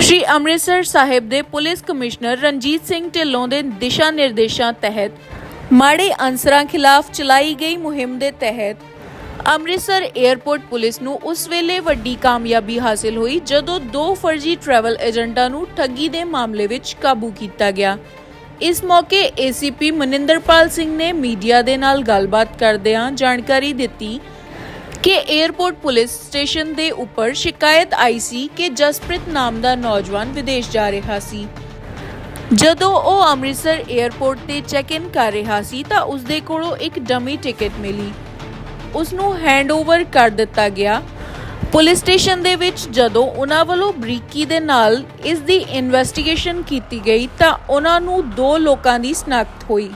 ਸ਼੍ਰੀ ਅੰਮ੍ਰਿਤਸਰ ਸਾਹਿਬ ਦੇ police commissioner Ranjit Singh Dhillon ਦੇ ਦਿਸ਼ਾ ਨਿਰਦੇਸ਼ਾਂ ਤਹਿਤ ਮਾੜੇ ਅਨਸਰਾਂ ਖਿਲਾਫ ਚਲਾਈ ਗਈ ਮੁਹਿੰਮ ਦੇ ਤਹਿਤ ਅੰਮ੍ਰਿਤਸਰ 에ਅਰਪੋਰਟ ਪੁਲਿਸ ਨੂੰ ਉਸ ਵੇਲੇ ਵੱਡੀ ਕਾਮਯਾਬੀ ਹਾਸਲ ਹੋਈ ਜਦੋਂ ਦੋ ਫਰਜ਼ੀ ਟਰੈਵਲ ਏਜੰਟਾਂ ਨੂੰ ਠੱਗੀ ਦੇ ਮਾਮਲੇ ਵਿੱਚ ਕਾਬੂ ਕੀਤਾ ਗਿਆ। ਇਸ ਮੌਕੇ ਏਸੀਪੀ ਮਨਿੰਦਰਪਾਲ ਸਿੰਘ ਨੇ ਮੀਡੀਆ ਦੇ ਨਾਲ ਗੱਲਬਾਤ ਕਰਦਿਆਂ ਜਾਣਕਾਰੀ ਦਿੱਤੀ ਕਿ 에ਅਰਪੋਰਟ ਪੁਲਿਸ ਸਟੇਸ਼ਨ ਦੇ ਉੱਪਰ ਸ਼ਿਕਾਇਤ ਆਈ ਸੀ ਕਿ ਜਸਪ੍ਰੀਤ ਨਾਮ ਦਾ ਨੌਜਵਾਨ ਵਿਦੇਸ਼ ਜਾ ਰਿਹਾ ਸੀ। ਜਦੋਂ ਉਹ ਅੰਮ੍ਰਿਤਸਰ 에ਅਰਪੋਰਟ ਤੇ ਚੈੱਕ ਇਨ ਕਰ ਰਿਹਾ ਸੀ ਤਾਂ ਉਸ ਦੇ ਕੋਲੋਂ ਇੱਕ ਡਮੀ ਟਿਕਟ ਮਿਲੀ। ਉਸ ਨੂੰ ਹੈਂਡਓਵਰ ਕਰ ਦਿੱਤਾ ਗਿਆ। ਪੁਲਿਸ ਸਟੇਸ਼ਨ ਦੇ ਵਿੱਚ ਜਦੋਂ ਉਹਨਾਂ ਵੱਲੋਂ ਬਰੀਕੀ ਦੇ ਨਾਲ ਇਸ ਦੀ ਇਨਵੈਸਟੀਗੇਸ਼ਨ ਕੀਤੀ ਗਈ ਤਾਂ ਉਹਨਾਂ ਨੂੰ ਦੋ ਲੋਕਾਂ ਦੀ ਸਨਾਖਤ ਹੋਈ,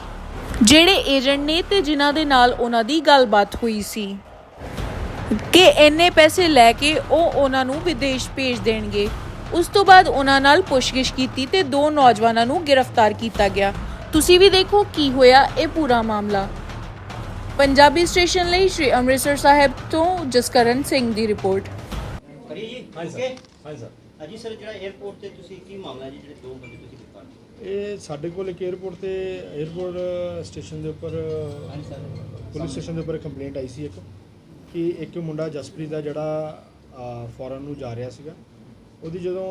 ਜਿਹੜੇ ਏਜੰਟ ਨੇ ਤੇ ਜਿਨ੍ਹਾਂ ਦੇ ਨਾਲ ਉਹਨਾਂ ਦੀ ਗੱਲਬਾਤ ਹੋਈ ਸੀ। ਕਿ ਇੰਨੇ ਪੈਸੇ ਲੈ ਕੇ ਉਹ ਉਹਨਾਂ ਨੂੰ ਵਿਦੇਸ਼ ਭੇਜ ਦੇਣਗੇ। ਉਸ ਤੋਂ ਬਾਅਦ ਉਹਨਾਂ ਨਾਲ ਪੁੱਛਗਿੱਛ ਕੀਤੀ ਤੇ ਦੋ ਨੌਜਵਾਨਾਂ ਨੂੰ ਗ੍ਰਿਫਤਾਰ ਕੀਤਾ ਗਿਆ। ਤੁਸੀਂ ਵੀ ਦੇਖੋ ਕੀ ਹੋਇਆ ਇਹ ਪੂਰਾ ਮਾਮਲਾ। ਪੰਜਾਬੀ ਸਟੇਸ਼ਨ ਲਈ ਸ਼੍ਰੀ ਅੰਮ੍ਰਿਤਸਰ ਸਾਹਿਬ ਤੋਂ ਜਸਕਰਨ ਸਿੰਘ ਦੀ ਰਿਪੋਰਟ। ਕਰੀ ਜੀ? ਹਾਂਜੀ ਸਰ। ਹਾਂਜੀ ਸਰ। ਅਜੀ ਸਰ ਜਿਹੜਾ 에어ਪੋਰਟ ਤੇ ਤੁਸੀਂ ਕੀ ਮਾਮਲਾ ਜੀ ਜਿਹੜੇ ਦੋ ਬੰਦੇ ਤੁਸੀਂ ਗ੍ਰਿਫਤਾਰ ਇਹ ਸਾਡੇ ਕੋਲ ਇੱਕ 에어ਪੋਰਟ ਤੇ 에어ਪੋਰਟ ਸਟੇਸ਼ਨ ਦੇ ਉੱਪਰ ਹਾਂਜੀ ਸਰ। ਪੁਲਿਸ ਸਟੇਸ਼ਨ ਦੇ ਉੱਪਰ ਕੰਪਲੇਂਟ ਆਈ ਸੀ ਇੱਕ। ਕਿ ਇੱਕ ਮੁੰਡਾ ਜਸਪ੍ਰੀਤ ਦਾ ਜਿਹੜਾ ਫੋਰਨ ਨੂੰ ਜਾ ਰਿਹਾ ਸੀਗਾ, ਉਹਦੀ ਜਦੋਂ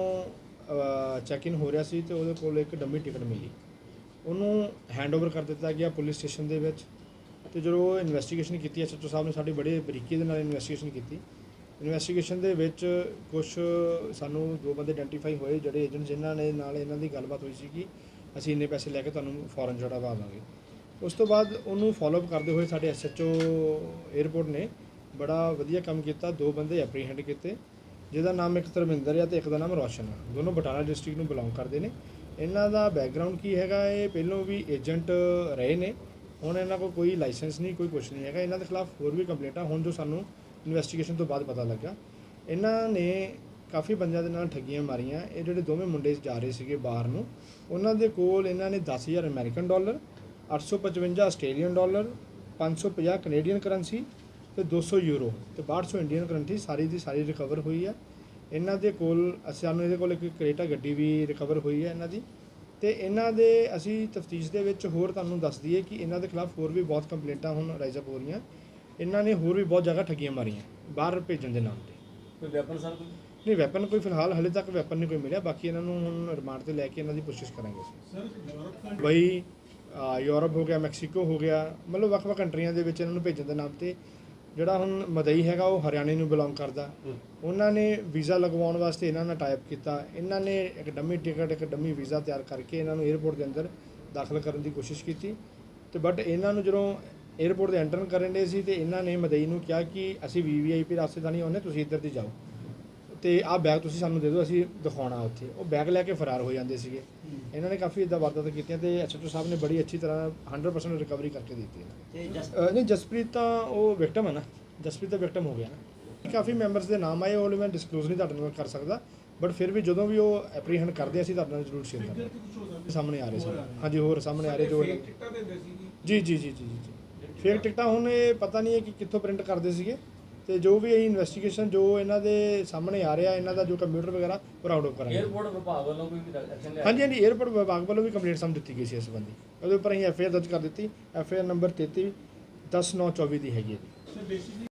ਚੈੱਕ ਇਨ ਹੋ ਰਿਹਾ ਸੀ ਤੇ ਉਹਦੇ ਕੋਲ ਇੱਕ ਡੰਮੀ ਟਿਕਟ ਮਿਲੀ। ਉਹਨੂੰ ਹੈਂਡਓਵਰ ਕਰ ਦਿੱਤਾ ਗਿਆ ਪੁਲਿਸ ਸਟੇਸ਼ਨ ਦੇ ਵਿੱਚ ਤੇ ਜਦੋਂ ਇਨਵੈਸਟੀਗੇਸ਼ਨ ਕੀਤੀ ਐਸਐਚਓ ਸਾਹਿਬ ਨੇ ਸਾਡੀ ਬੜੇ ਬਰੀਕੀ ਦੇ ਨਾਲ ਇਨਵੈਸਟੀਗੇਸ਼ਨ ਕੀਤੀ। ਇਨਵੈਸਟੀਗੇਸ਼ਨ ਦੇ ਵਿੱਚ ਕੁਝ ਸਾਨੂੰ ਦੋ ਬੰਦੇ ਆਇਡੈਂਟੀਫਾਈ ਹੋਏ, ਜਿਹੜੇ ਏਜੰਟ ਜਿਨ੍ਹਾਂ ਨੇ ਨਾਲ ਇਹਨਾਂ ਦੀ ਗੱਲਬਾਤ ਹੋਈ ਸੀ ਕਿ ਅਸੀਂ ਇੰਨੇ ਪੈਸੇ ਲੈ ਕੇ ਤੁਹਾਨੂੰ ਫੋਰਨ ਚੜਾਵਾ ਦਾਂਗੇ ਉਸ ਤੋਂ ਬਾਅਦ ਉਹਨੂੰ ਫਾਲੋਅਪ ਕਰਦੇ ਹੋਏ ਸਾਡੇ ਐਸਐਚਓ 에ਅਰਪੋਰਟ ਨੇ ਬੜਾ ਵਧੀਆ ਕੰਮ ਕੀਤਾ, ਦੋ ਬੰਦੇ ਐਪਰੀਹੈਂਡ ਕੀਤੇ, ਜਿਹਦਾ ਨਾਮ ਇੱਕ ਧਰਮਿੰਦਰ ਆ ਤੇ ਇੱਕ ਦਾ ਨਾਮ ਰੋਸ਼ਨ ਆ। ਦੋਨੋਂ ਬਟਾਲਾ ਡਿਸਟ੍ਰਿਕਟ ਨੂੰ ਬਿਲੋਂਗ ਕਰਦੇ ਨੇ। ਇਹਨਾਂ ਦਾ ਬੈਕਗ੍ਰਾਉਂਡ ਕੀ ਹੈਗਾ, ਇਹ ਪਹਿਲੋਂ ਵੀ ਏਜੰਟ ਰਹੇ ਨੇ। ਹੁਣ ਇਹਨਾਂ ਕੋਲ ਕੋਈ ਲਾਇਸੈਂਸ ਨਹੀਂ, ਕੋਈ ਕੁਝ ਨਹੀਂ ਹੈਗਾ। ਇਹਨਾਂ ਦੇ ਖਿਲਾਫ ਹੋਰ ਵੀ ਕੰਪਲੇਂਟਾਂ ਹੁਣ ਜੋ ਸਾਨੂੰ ਇਨਵੈਸਟੀਗੇਸ਼ਨ ਤੋਂ ਬਾਅਦ ਪਤਾ ਲੱਗਾ। ਇਹਨਾਂ ਨੇ ਕਾਫੀ ਬੰਦਿਆਂ ਦੇ ਨਾਲ ਠੱਗੀਆਂ ਮਾਰੀਆਂ। ਇਹ ਜਿਹੜੇ ਦੋਵੇਂ ਮੁੰਡੇ ਜਾ ਰਹੇ ਸੀਗੇ ਬਾਹਰ ਨੂੰ, ਉਹਨਾਂ ਦੇ ਕੋਲ ਇਹਨਾਂ ਨੇ 10000 American dollar 855 Australian dollar 550 Canadian currency ਤੇ 200 ਯੂਰੋ ਤੇ 1200 ਇੰਡੀਅਨ ਕਰੰਸੀ ਸਾਰੀ ਦੀ ਸਾਰੀ ਰਿਕਵਰ ਹੋਈ ਆ ਇਹਨਾਂ ਦੇ ਕੋਲ ਅਸੀਂ ਸਾਨੂੰ ਇਹਦੇ ਕੋਲ ਇੱਕ ਕ੍ਰੇਟਾ ਗੱਡੀ ਵੀ ਰਿਕਵਰ ਹੋਈ ਹੈ ਇਹਨਾਂ ਦੀ। ਤੇ ਇਹਨਾਂ ਦੇ ਅਸੀਂ ਤਫਤੀਸ਼ ਦੇ ਵਿੱਚ ਹੋਰ ਤੁਹਾਨੂੰ ਦੱਸ ਦਈਏ ਕਿ ਇਹਨਾਂ ਦੇ ਖਿਲਾਫ ਹੋਰ ਵੀ ਬਹੁਤ ਕੰਪਲੇਂਟਾਂ ਹੁਣ ਰਾਈਜ਼ ਅਪ ਹੋ ਰਹੀਆਂ। ਇਹਨਾਂ ਨੇ ਹੋਰ ਵੀ ਬਹੁਤ ਜਗ੍ਹਾ ਠੱਗੀਆਂ ਮਾਰੀਆਂ ਬਾਹਰ ਭੇਜਣ ਦੇ ਨਾਮ ਤੇ। ਕੋਈ ਵੈਪਨ ਸਰ ਕੋਈ? ਨਹੀਂ ਵੈਪਨ ਕੋਈ ਫਿਲਹਾਲ ਹਲੇ ਤੱਕ ਵੈਪਨ ਨਹੀਂ ਕੋਈ ਮਿਲਿਆ। ਬਾਕੀ ਇਹਨਾਂ ਨੂੰ ਹੁਣ ਰਿਮਾਂਡ ਤੇ ਲੈ ਕੇ ਇਹਨਾਂ ਦੀ ਕੋਸ਼ਿਸ਼ ਕਰਾਂਗੇ ਸਰ ਬਈ ਯੂਰਪ ਹੋ ਗਿਆ ਮੈਕਸੀਕੋ ਹੋ ਗਿਆ ਮਤਲਬ ਵੱਖ-ਵੱਖ ਕੰਟਰੀਆਂ ਦੇ ਵਿੱਚ ਇਹਨਾਂ ਨੂੰ ਭੇਜਣ ਦੇ ਨਾਮ ਤੇ ਜਿਹੜਾ ਹੁਣ ਮਦਈ ਹੈਗਾ ਉਹ ਹਰਿਆਣੇ ਨੂੰ ਬਿਲੋਂਗ ਕਰਦਾ। ਉਹਨਾਂ ਨੇ ਵੀਜ਼ਾ ਲਗਵਾਉਣ ਵਾਸਤੇ ਇਹਨਾਂ ਨਾਲ ਟਾਈਪ ਕੀਤਾ। ਇਹਨਾਂ ਨੇ ਇੱਕ ਡੰਮੀ ਟਿਕਟ ਇੱਕ ਡੰਮੀ ਵੀਜ਼ਾ ਤਿਆਰ ਕਰਕੇ ਇਹਨਾਂ ਨੂੰ 에ਅਰਪੋਰਟ ਦੇ ਅੰਦਰ ਦਾਖਲ ਕਰਨ ਦੀ ਕੋਸ਼ਿਸ਼ ਕੀਤੀ। ਤੇ ਬਟ ਇਹਨਾਂ ਨੂੰ ਜਦੋਂ 에ਅਰਪੋਰਟ ਦੇ ਐਂਟਰ ਕਰਨ ਦੇ ਸੀ ਤੇ ਇਹਨਾਂ ਨੇ ਮਦਈ ਨੂੰ ਕਿਹਾ ਕਿ ਅਸੀਂ ਵੀਵੀਆਈਪੀ ਰਾਸਤੇ ਤਾਂ ਨਹੀਂ ਆਉਂਦੇ ਤੁਸੀਂ ਇੱਧਰ ਦੀ ਜਾਓ। ਤੇ ਆਹ ਬੈਗ ਤੁਸੀਂ ਸਾਨੂੰ ਦੇ ਦਿਓ ਅਸੀਂ ਦਿਖਾਉਣਾ ਉੱਥੇ। ਉਹ ਬੈਗ ਲੈ ਕੇ ਫਰਾਰ ਹੋ ਜਾਂਦੇ ਸੀਗੇ। ਇਹਨਾਂ ਨੇ ਕਾਫੀ ਇਦਾਂ ਵਾਰਦਾਤਾਂ ਕੀਤੀਆਂ ਤੇ ਐਸਐਚਓ ਸਾਹਿਬ ਨੇ ਬੜੀ ਅੱਛੀ ਤਰ੍ਹਾਂ 100% ਰਿਕਵਰੀ ਕਰਕੇ ਦਿੱਤੀ ਇਹਨਾਂ ਅਹ ਨਹੀਂ ਜਸਪ੍ਰੀਤ ਤਾਂ ਉਹ ਵਿਕਟਮ ਹੈ ਨਾ। ਜਸਪ੍ਰੀਤ ਤਾਂ ਵਿਕਟਮ ਹੋ ਗਿਆ ਨਾ। ਕਾਫੀ ਮੈਂਬਰਸ ਦੇ ਨਾਮ ਆਏ ਉਹ ਮੈਂ ਡਿਸਕਲੋਜ਼ ਨਹੀਂ ਤੁਹਾਡੇ ਨਾਲ ਕਰ ਸਕਦਾ। ਬਟ ਫਿਰ ਵੀ ਜਦੋਂ ਵੀ ਉਹ ਐਪਰੀਹੈਂਡ ਕਰਦੇ ਅਸੀਂ ਤੁਹਾਡੇ ਨਾਲ ਜ਼ਰੂਰ ਸ਼ੇਅਰ ਕਰਾਂਗੇ। ਸਾਹਮਣੇ ਆ ਰਹੇ ਸੀ। ਹਾਂਜੀ ਹੋਰ ਸਾਹਮਣੇ ਆ ਰਹੇ ਜੋ ਜੀ ਜੀ ਜੀ ਜੀ ਜੀ ਫੇਕ ਟਿਕਟਾਂ ਹੁਣ ਇਹ ਪਤਾ ਨਹੀਂ ਹੈ ਕਿ ਕਿੱਥੋਂ ਪ੍ਰਿੰਟ ਕਰਦੇ ਸੀਗੇ। ਤੇ ਜੋ ਵੀ ਇਹ ਇਨਵੈਸਟੀਗੇਸ਼ਨ ਜੋ ਇਹਨਾਂ ਦੇ ਸਾਹਮਣੇ ਆ ਰਿਹਾ ਇਹਨਾਂ ਦਾ ਜੋ ਕੰਪਿਊਟਰ ਵਗੈਰਾ ਉਹ ਰਾਊਂਡ ਕਰਾਂਗੇ। ਏਅਰਪੋਰਟ ਵਿਭਾਗ ਵੱਲੋਂ ਕੋਈ ਐਕਸ਼ਨ ਲਿਆ ਹਾਂਜੀ ਹਾਂਜੀ ਏਅਰਪੋਰਟ ਵਿਭਾਗ ਵੱਲੋਂ ਵੀ ਕੰਪਲੇਂਟ ਸਮਝ ਦਿੱਤੀ ਗਈ ਸੀ ਇਸ ਸੰਬੰਧੀ। ਉਹਦੇ ਉੱਪਰ ਅਸੀਂ ਐਫਆਈਆਰ ਦਰਜ ਕਰ ਦਿੱਤੀ। ਐਫਆਈਆਰ ਨੰਬਰ 33 10924 ਦੀ ਹੈਗੀ ਹੈ ਜੀ।